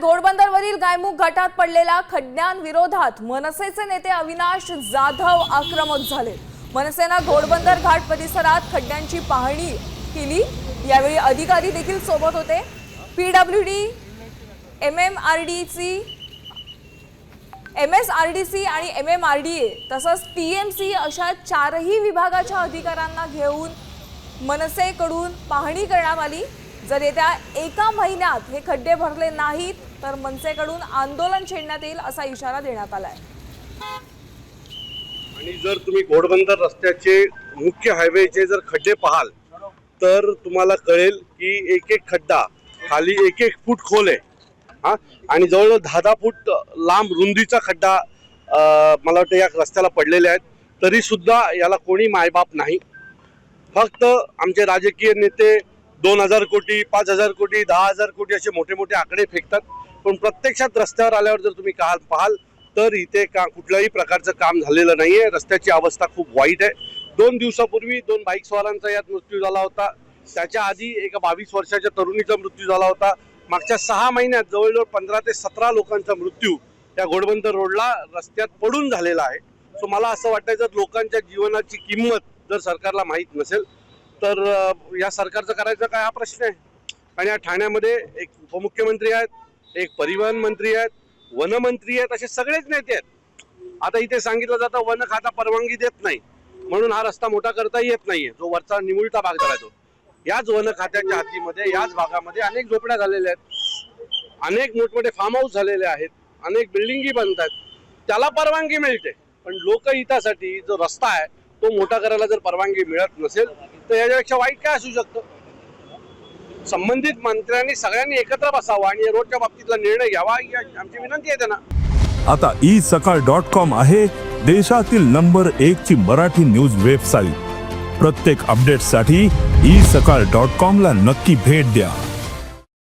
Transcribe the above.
घोडबंदरवरील गायमुख घाटात पडलेल्या खड्ड्यांविरोधात मनसेचे नेते अविनाश जाधव आक्रमक झाले. मनसेनं घोडबंदर घाट परिसरात खड्ड्यांची पाहणी केली. यावेळी अधिकारी देखील सोबत होते. P W D M M R डीची M S R D C आणि M M R D A तसंच पी एम सी अशा चारही विभागाच्या अधिकाऱ्यांना घेऊन मनसेकडून पाहणी करण्यात आली. जर येत्या एका महिन्यात हे खड्डे भरले नाहीत तर मनसेकडून आंदोलन छेडण्यात येईल असा इशारा देण्यात आलाय. आणि जर तुम्ही घोडबंदर रस्त्याचे मुख्य हायवेचे जर खड्डे पाहाल तर तुम्हाला कळेल की एक एक खड्डा खाली एक एक फूट खोल आहे. हा? आणि जवळजवळ दहा दहा फूट लांब रुंदीचा खड्डा मला वाटतं या रस्त्याला पडलेले आहेत. तरी सुद्धा याला कोणी मायबाप नाही. फक्त आमचे राजकीय नेते दोन हजार कोटी पाच हजार कोटी दहा हजार कोटी असे मोठे मोठे आकडे फेकतात. पण प्रत्यक्षात रस्त्यावर आल्यावर जर तुम्ही का पाहाल तर इथे का कुठल्याही प्रकारचं काम झालेलं नाही आहे रस्त्याची अवस्था खूप वाईट आहे. दोन दिवसापूर्वी दोन बाईकस्वारांचा यात मृत्यू झाला होता. त्याच्या आधी एका बावीस वर्षाच्या तरुणीचा मृत्यू झाला होता. मागच्या सहा महिन्यात जवळजवळ पंधरा ते सतरा लोकांचा मृत्यू त्या घोडबंदर रोडला रस्त्यात पडून झालेला आहे. सो मला असं वाटतं जर लोकांच्या जीवनाची किंमत जर सरकारला माहीत नसेल तर या सरकारचं करायचं काय हा प्रश्न आहे. आणि या ठाण्यामध्ये एक उपमुख्यमंत्री आहेत एक परिवहन मंत्री आहेत वनमंत्री आहेत असे सगळेच नेते आहेत. आता इथे सांगितलं जातं वन खाता परवानगी देत नाही. म्हणून हा रस्ता मोठा करता येत नाहीये. जो वरचा निमुळता भाग झाला तो. याच वन खात्याच्या हातीमध्ये याच भागामध्ये अनेक झोपड्या झालेल्या आहेत. अनेक मोठमोठे फार्म हाऊस झालेले आहेत. अनेक बिल्डिंगी बनत आहेत त्याला परवानगी मिळते. पण लोकहितासाठी जो रस्ता आहे तो मोठा करायला जर परवानगी मिळत नसेल तर याच्यापेक्षा वाईट काय असू शकतं? संबंधित मंत्र्यांनी सगळ्यांनी एकत्र बसावं आणि या रोडच्या बाबतीतला निर्णय घ्यावा आमची विनंती आहे त्यांना. आता ई सकाळ डॉट कॉम आहे देशातील नंबर एक ची मराठी न्यूज वेबसाईट. प्रत्येक अपडेटसाठी ई सकाळ डॉट कॉम ला नक्की भेट द्या.